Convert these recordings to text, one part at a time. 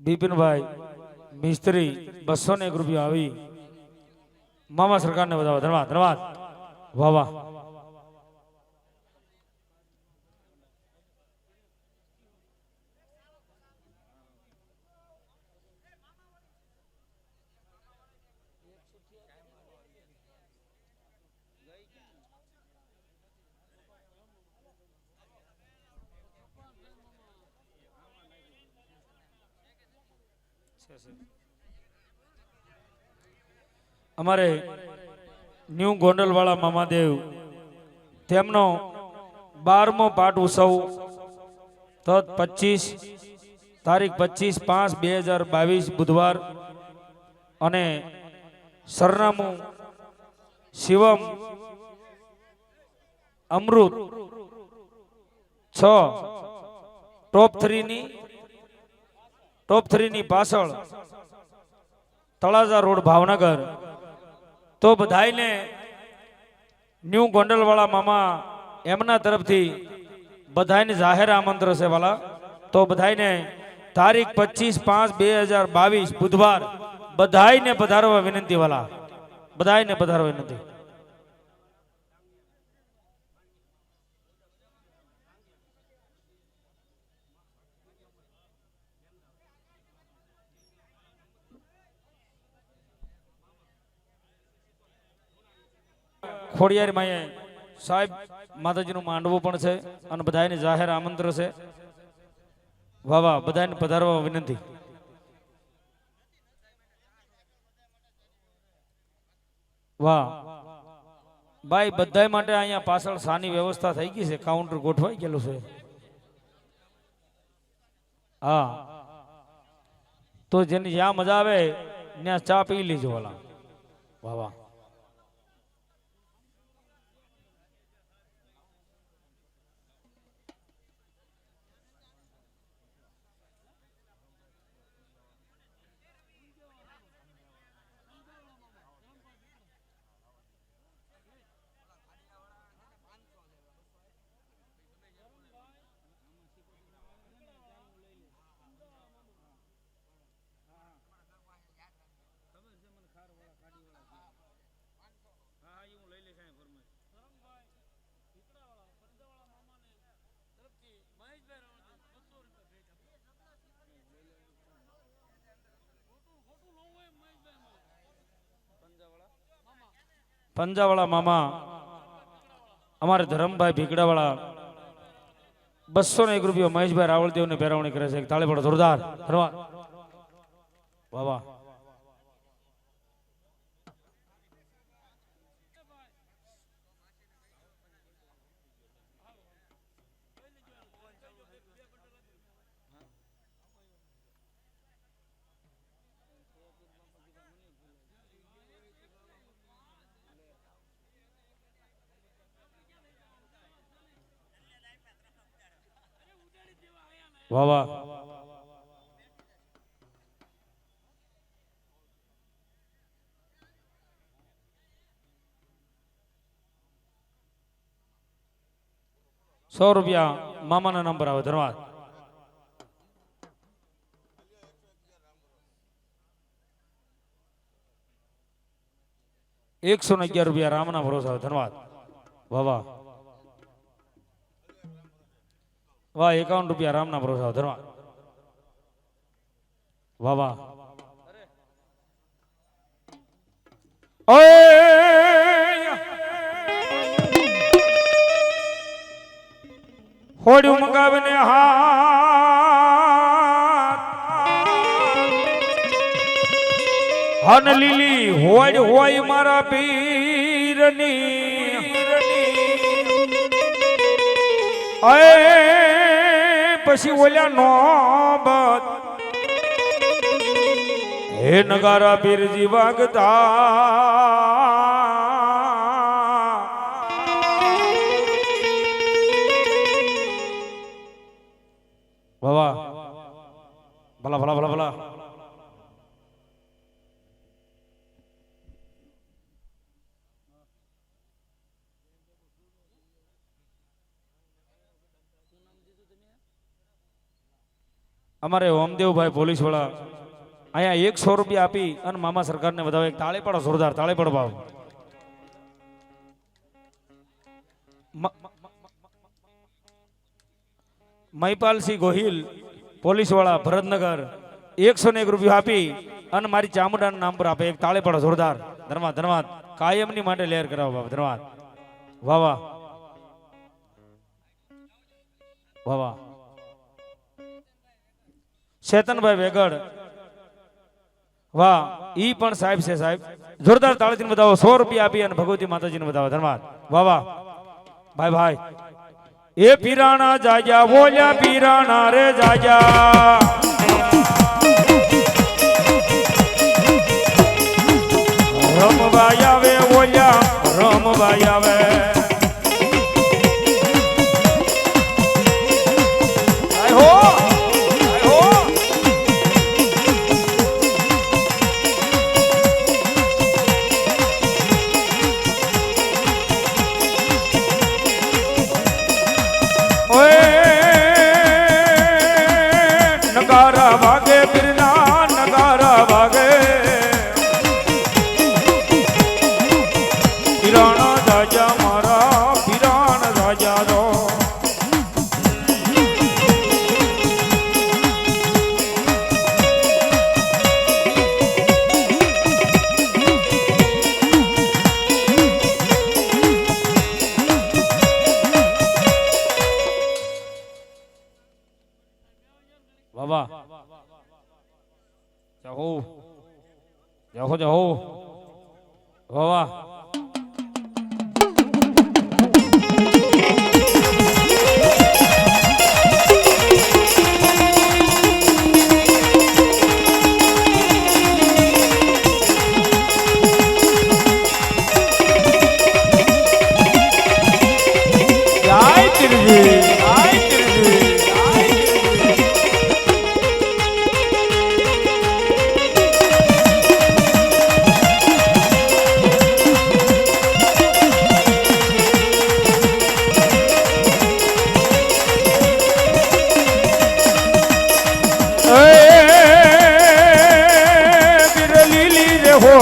બિપિનભાઈ મિસ્ત્રી બસો ને એક રૂપિયા આવી. મામા સરકારને બધા ધન્યવાદ ધન્યવાદ. વાહ વાહ. અમારે ન્યૂ ગોંડલવાળા મામાદેવ, તેમનો બારમો પાઠ ઉત્સવ તત પચીસ, તારીખ પચીસ પાંચ બે હજાર બાવીસ બુધવાર અને સરનામું શિવમ અમૃત છ ટોપ થ્રીની ટોપ થ્રીની પાછળ તળાજા રોડ ભાવનગર તો બધાયને ન્યૂ ગોંડલવાળા મામા એમના તરફથી બધાયને જાહેર આમંત્રણ છે વાલા. તો બધાયને તારીખ પચીસ પાંચ બે હજાર બાવીસ બુધવાર બધાયને પધારવા વિનંતી વાલા. બધાયને પધારવા વિનંતી. ખોડિયાર માએ સાહેબ માતાજીનું માંડવું પણ છે અને બધાને જાહેર આમંત્રણ છે. વાહ વાહ બધાને પધારવા વિનંતી. વાહ. ભાઈ, બધાય માટે અહીંયા પાછળ સાની વ્યવસ્થા થઈ ગઈ છે. કાઉન્ટર ગોઠવાઈ ગયેલું છે. હા. તો જેની જ્યાં મજા આવે, ત્યાં ચા પી લીજો વાલા. વાહ વાહ. પંજાવાળા મામા, અમારે ધરમભાઈ ભીગડાવાળા બસો ને એક રૂપિયો મહેશભાઈ રાવળદેવને પહેરાવણી કરે છે. તાળે પડો, જોરદાર. વાહ વાહ. વાહ સો રૂપિયા મામાના નંબર આવે ધન્યવાદ એકસો ને અગિયાર રૂપિયા રામના ભરોસા આવે ધન્યવાદ વાહ વાહ. વાહ, એકાવન રૂપિયા રામના ભરોસા ધરવા વાહ વાહ! હોડ્યું મંગાવીને હાથ. હન લીલી હોડ હોય મારા પીરની. અય! પછી ઓલ્યા નોબત. હે નગારા પીરજી વાગતા. અમારે ઓમદેવભાઈ પોલીસવાળા અહીંયા એકસો રૂપિયા આપી અને મામા સરકારને વધાવે. તાળી પડો જોરદાર તાળી પડો ભાવ મહિપાલસિંહ ગોહિલ પોલીસવાળા ભરતનગર એકસો ને એક રૂપિયા આપી અને મારી ચામુંડાના નામ પર આપે. એક તાળે પડો જોરદાર. ધન્યવાદ ધન્યવાદ. કાયમની માટે લેર કરાવો બાબા ધન્યવાદ. વાહ વાહ. વાહ વાહ. ચેતનભાઈ વેગડ વાહ, ઈ પણ સાહેબ છે સાહેબ. જોરદાર તાળીથી બતાવો સો રૂપિયા આપી અને ભગવતી માતાજીને બતાવો ધન્યવાદ. વાહ વાહ. ભાઈ ભાઈ. એ પીરાણા જાજા, બોલ્યા પીરાણા રે જાજા. રમવાય આવે ઓલ્યા રમવાય આવે. બાબા જાહો જાહો જાહો વાહ જય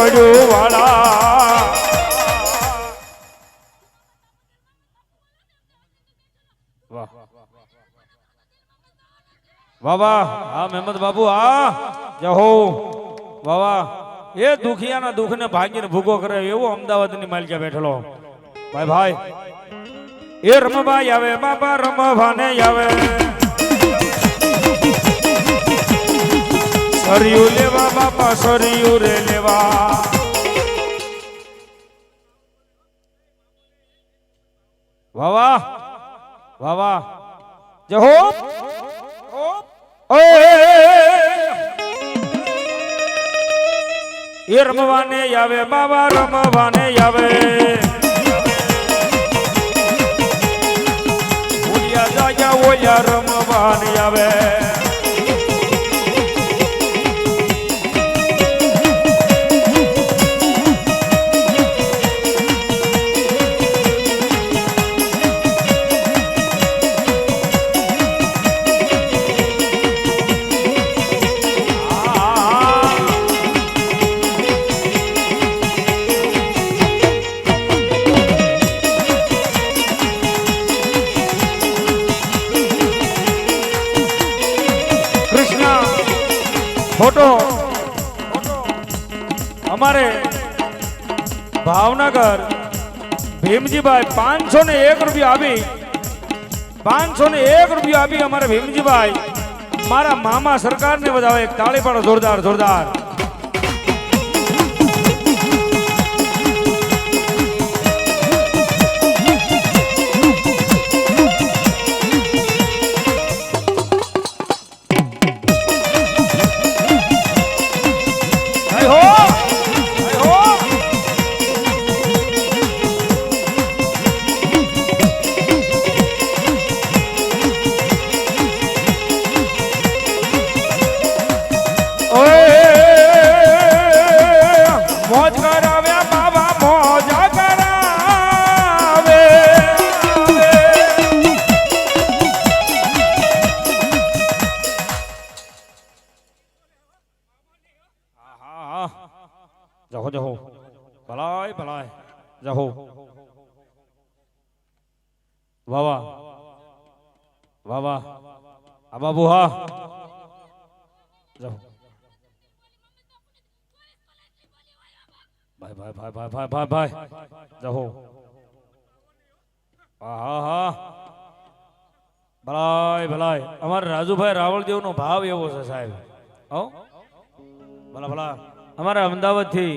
હોડું વાળા મહેમદ બાબુ હા જહો વાહ વાહ એ દુખિયાના દુઃખને ભાગીને ભૂગો કરે એવો અમદાવાદની માલિકા બેઠેલો ભાઈ ભાઈ એ રમભાઈ આવે બાબા રમવાને આવે સરિયું લેવા, બાપા, સરિયું રે લેવા. વાવા વાવા. જહો. ઓય એ રમવાને આવે, બાવા રમવાને આવે. ઓલિયા રમવાને આવે. ભાવનગર ભીમજીભાઈ પાંચસો ને એક રૂપિયા આપી. પાંચસો ને એક રૂપિયા આપી અમારે ભીમજીભાઈ. મારા મામા સરકારને બધા એક તાળી પાડો જોરદાર જોરદાર. જહો જહો ભલાય ભલાય જહો વાવા વાવા આ બાબુ હા જહો ભાઈ ભાઈ ભાઈ ભાઈ ભાઈ ભાઈ ભાઈ જહો હા હા ભલાય ભલાય અમારા રાજુભાઈ રાવળદેવનો ભાવ એવો છે સાહેબ. હો? ભલા ભલા. અમારા અમદાવાદથી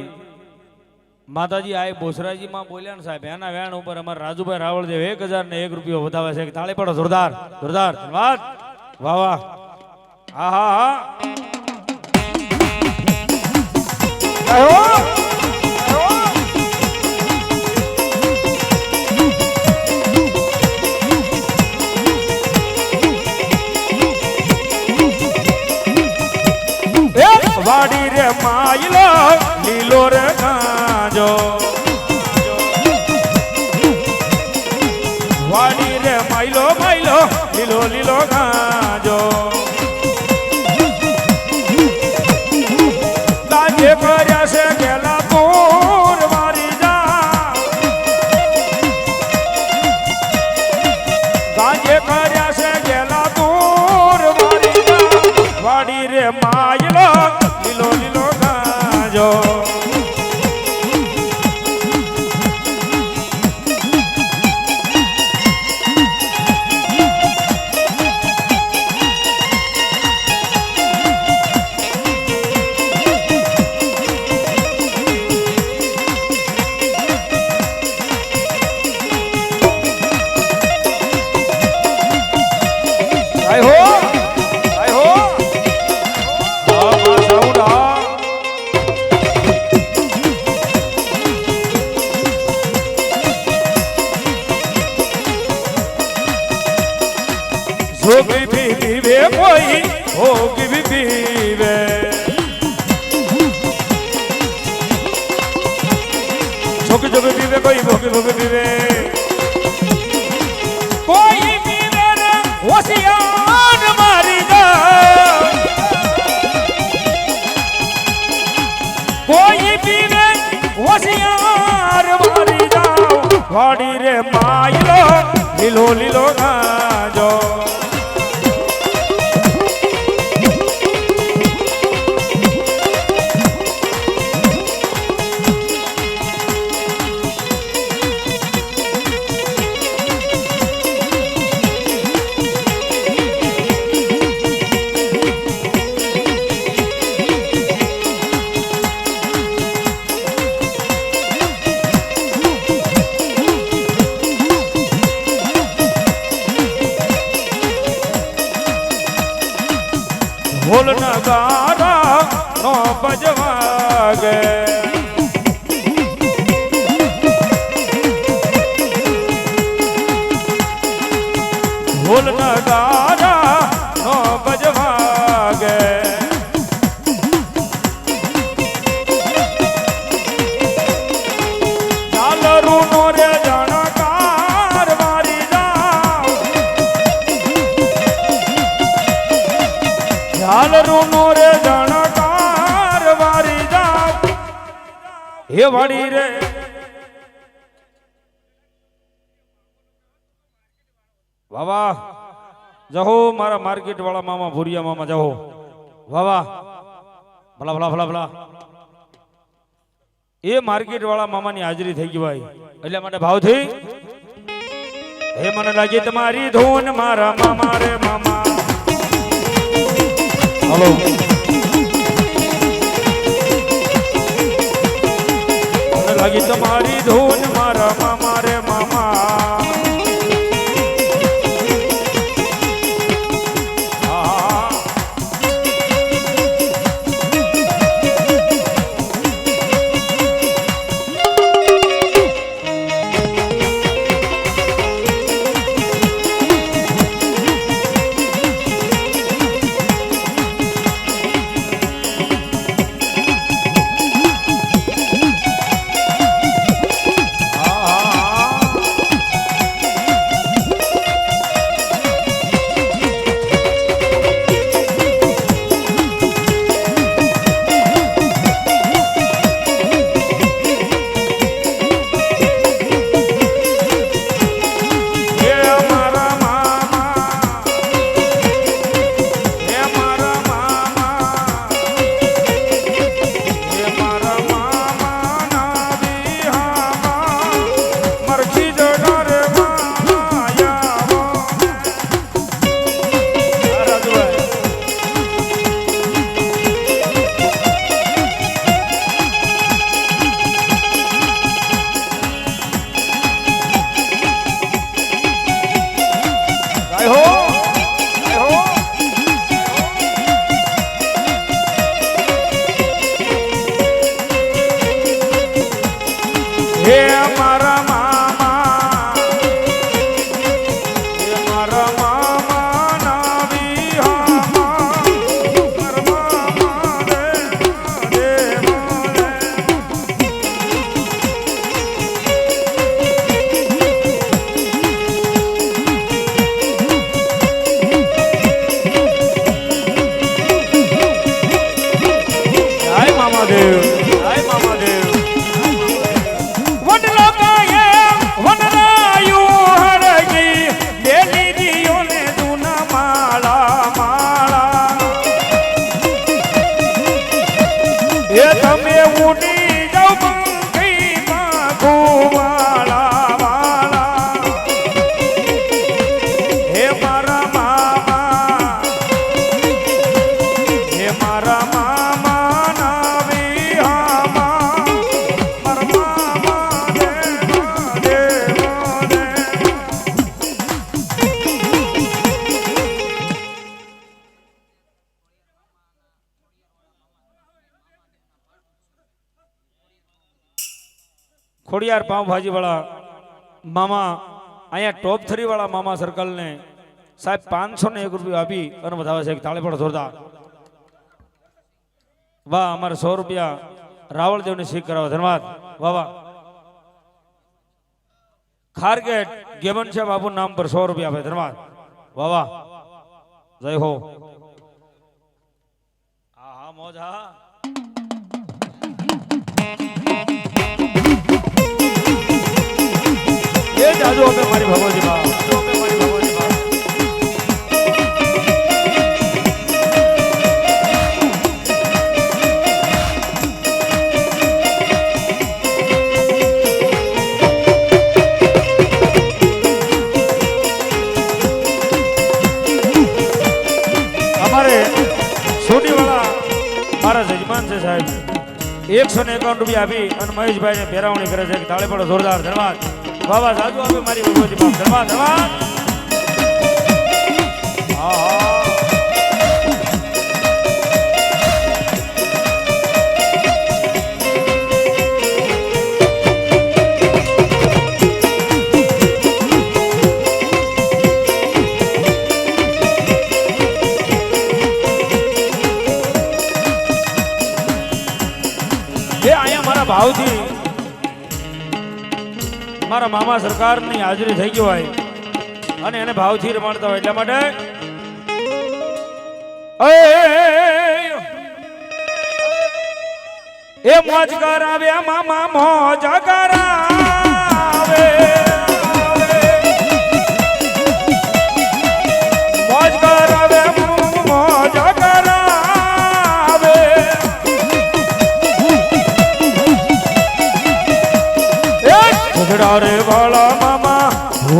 માતાજી, આ બોસરાજીમાં બોલ્યા ને સાહેબ, એના વેણ ઉપર અમારા રાજુભાઈ રાવળદેવ એક હજાર ને એક રૂપિયો વધાવે છે. તાળી પડો, જોરદાર જોરદાર, ધન્યવાદ. વાહ વાહ. હા હા હા. વાડી રે માયલો કોઈ પીવે હોશિયાર મારી જાઓ. વાડી રે માયલો લીલો લીલો ગાજો. ઢોલ નગારા નો બજવાગે. ઝાલરું નો રે જણકાર મારી જાઓ ઝાલરું નો રે જણકાર હે વાડી રે વાવા જહો મારા માર્કેટ વાળા મામા, ભુરિયા મામા જહો વાવા ભલા ભલા ભલા ભલા. એ માર્કેટ વાળા મામાની હાજરી થઈ ગઈ ભાઈ. એટલે માટે ભાવથી. હે, મને લાગી તમારી ધૂન મારા મામા રે મામા. હલો. મને લાગી તમારી ધૂન ખોડિયાર પાઉંભાજી વાળા મામા, અહીંયા ટોપ થ્રી વાળા મામા સર્કલને સાહેબ પાંચસો ને એક રૂપિયા આપી અને વધાવે છે તાળે પણ જોરદાર. વાહ, અમારે સો રૂપિયા રાવળદેવને શીખ કરાવો. ધન્યવાદ. વાહ વાહ. ખારગેટ ગેમન છે બાબુ નામ પર સો રૂપિયા આપે. ધન્યવાદ. વાહ વાહ. જય હો. હા હા મોજ, હા. એ અમે મારી ભગવતી બા જાદુ આપે મારી ભગવતી બા અમારે સોટીવાળા મારા જજમાન છે સાહેબ. એકસો ને એકાવન રૂપિયા આપી અને મહેશભાઈ ને પહેરાવણી કરે છે. તાળે પડો જોરદાર, ધન્યવાદ. બાબા સાધુ આપે મારી ભગવતી બાપ. ધન્યવાદ ધન્યવાદ હા હા ભાવથી મારા મામા સરકારની હાજરી થઈ ગઈ હોય અને એને ભાવથી રમાડતા હોય એટલા માટે એ મોજ કરાવે મામા મોજ કરાવે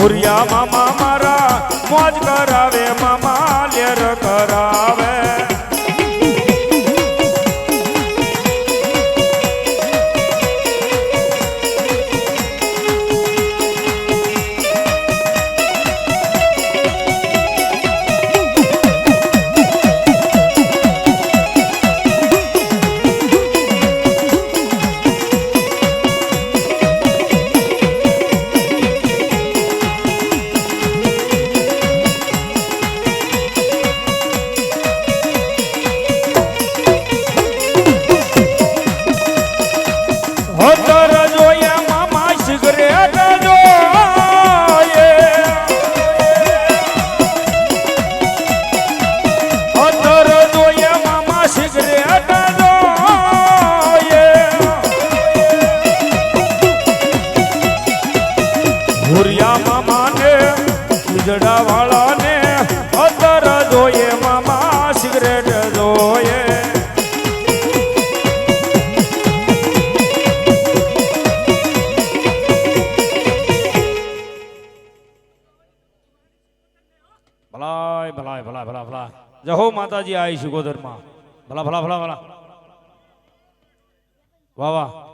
ભૂરિયા ભૂરિયા મામાને ખીજડા વાળાને હોતર જોઈએ, મામા સિગરેટ જોઈએ. ભલાય ભલાય ભલા ભલા ભલા. જહો માતાજી આવી શિકોતરમાં ભલા ભલા ભલા ભલા. વાહ વાહ.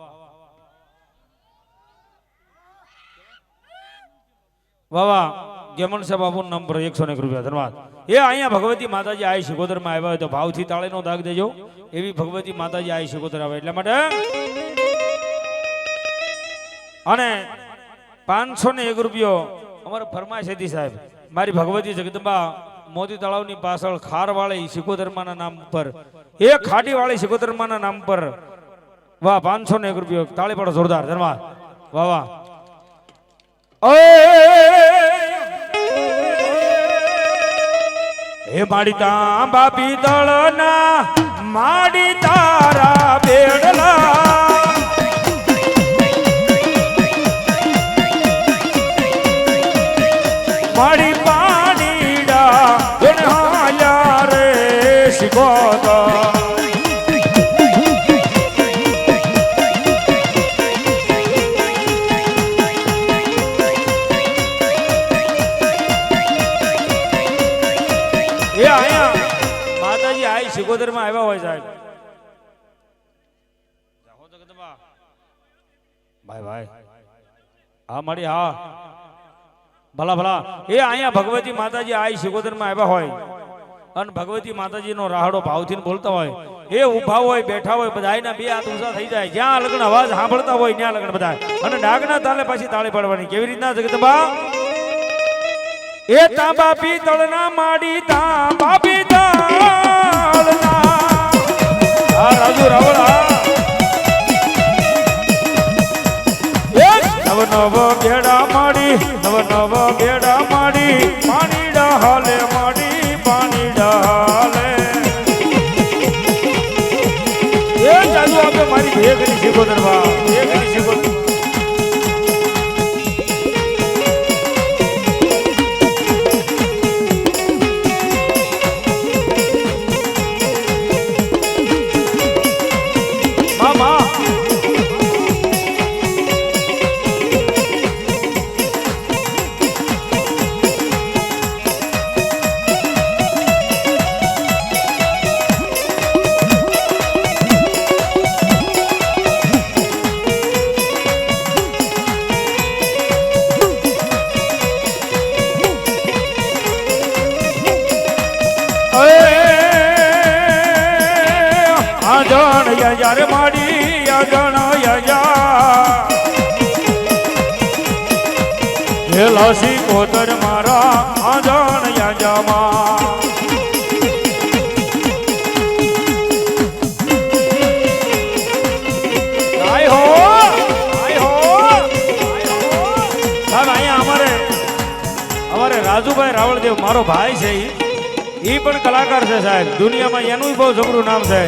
વાહ ગેમન સાહેબ બાબુ નંબર એકસો એક રૂપિયા, ધન્યવાદ. એ અહીંયા ભગવતી માતાજી આઈ શિકોતરમાં આવ્યા હોય તો ભાવથી તાળીનો દાગ દેજો. એવી ભગવતી માતાજી આઈ શિકોતર આવે એટલા માટે અને પાંચસો ને એક રૂપિયો અમારો ફરમાય છે સાહેબ, મારી ભગવતી જગદંબા મોતી તળાવની પાછળ ખારવાળી શિકોતરમાના નામ પર એ ખાટીવાળી શિકોતરમાના નામ પર વાહ, પાંચસો ને એક રૂપિયો. તાળી પાડો, જોરદાર, ધન્યવાદ. વાહ વાહ. હે માડી તાંબા પિતળના માડી તારા બેડલા. માડી ભાઈ ભાઈ હા મારી હા. ભલા ભલા. એ અહીંયા ભગવતી માતાજી આઈ સિકોદરમાં આવ્યા હોય. અને ભગવતી માતાજી નો રાહડો ભાવથી બોલતા હોય. એ ઊભા હોય, બેઠા હોય બધા બે હાથ ઊંચા થઈ જાય. જ્યાં લગ્ન અવાજ સાંભળતા હોય, ત્યાં લગ્ન બધા. અને ડાગના તાલે પાછી તાળી પાડવાની. કેવી રીતના જગદંબા એ તાંબા પીતળના માડી, તાંબા પિત્તળના આ રાજુ રાવળા નવ ભેડા માડી, નવ નવ ભેડા માડી પાણી ડહાલે માડી પાણી ડહાલે એ ચાલુ આપે મારી ભેગની શીખો બા રાવળદેવ મારો ભાઈ છે એ પણ કલાકાર છે સાહેબ. દુનિયામાં એનું બહુ જબરું નામ છે.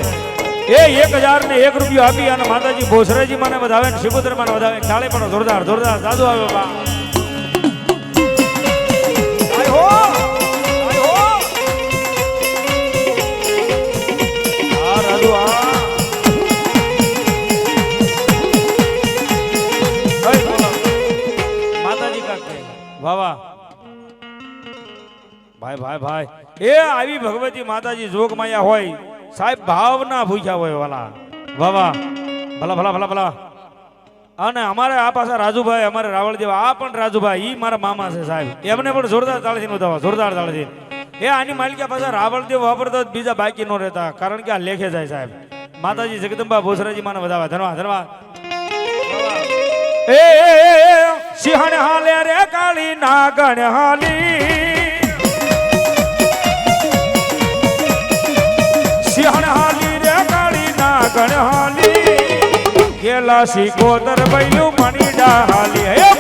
એ એક હજાર ને એક રૂપિયો આપી અને માતાજી ભોસરેજી મને વધાવે ને શિકોતર મને વધાવે તાળે પણ જોરદાર જોરદાર. દાદુ આવ્યો બા. ભાઈ ભાઈ એ આવી ભગવતી માતાજી જોગ માયા હોય, સાહેબ, ભાવના ભૂખ્યા હોય વાલા. વાહ ભલા ભલા ભલા ભલા. અને અમારે આ પાછા રાજુભાઈ, અમારે રાવળ જેવા, આ પણ રાજુભાઈ એ મારા મામા છે સાહેબ. એમને પણ જોરદાર તાળથી નોંધાવા, જોરદાર તાળથી. એ આની માલિકા પાછા રાવળદેવ વાપરતો બીજા બાકી નો રહેતા, કારણ કે આ લેખે જાય સાહેબ. માતાજી જગદંબા ભોસરાજી માને વધાવા, ધનવા ધનવા. એ, સિંહણ હાલે રે કાળી, નાગણ હાલી. સિંહણ હાલી રે કાળી ના ગણહાલી. કેલાસી ગોદર બૈલું મણી ડાહાલી. હે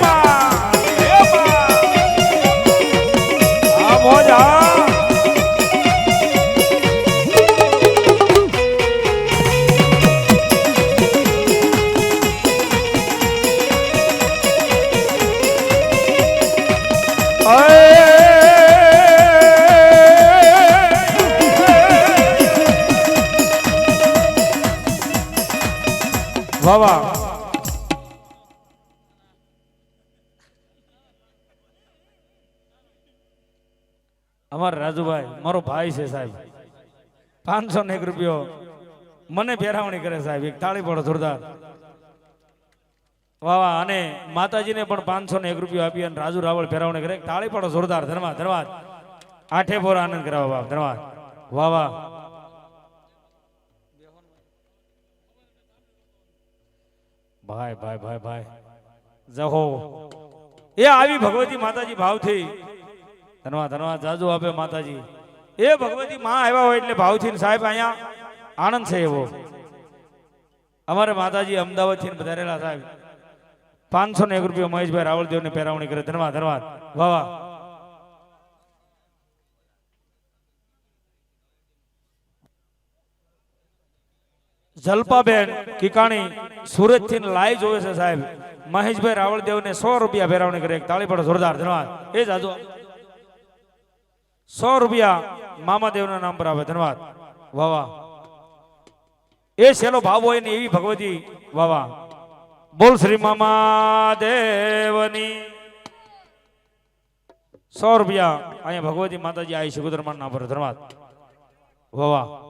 વાહ વાહ. અમારા રાજુભાઈ, મારો ભાઈ છે સાહેબ. પાંચસો ને એક રૂપિયો. મને ફેરાવણી કરે સાહેબ, એક તાળી પડો જોરદાર. વાહ વાહ, અને માતાજીને પણ પાંચસો ને એક રૂપિયો આપી અને રાજુ રાવળ ફેરવણે કરે. તાળી પડો જોરદાર, ધન્યવાદ ધન્યવાદ. આઠે ફોર આનંદ કરાવો બાપ, ધન્યવાદ. વાહ વાહ. ભાઈ ભાઈ ભાઈ ભાઈ. જહો એ આવી ભગવતી માતાજી ભાવથી. ધનવા ધનવા, જાજુ આપે માતાજી. એ ભગવતી માં આવ્યા હોય એટલે ભાવથી સાહેબ અહીંયા આનંદ છે એવો. અમારે માતાજી અમદાવાદથી વધારેલા સાહેબ. પાંચસો ને એક રૂપિયા મહેશભાઈ રાવળદેવ ને પહેરાવણી કરે. ધન્યવાદ વાહ વાહ. જલપાબેન, કિકાણી. સુરતથી લાઈવ જોવે છે સાહેબ. મહેશભાઈ રાવળદેવ ને સો રૂપિયા ફેરવણી કરે. તાળી પડો. જોરદાર. ધન્યવાદ. એ જાજો સો રૂપિયા મામાદેવના નામ પર આવે. ધન્યવાદ. વાહ એ સેલો ભાવ હોય ને એવી ભગવતી. વાહ બોલ શ્રી મામા દેવની સો રૂપિયા અહીંયા ભગવતી માતાજી આવી છે ગુદરમાન નામ પર. ધન્યવાદ. વાવા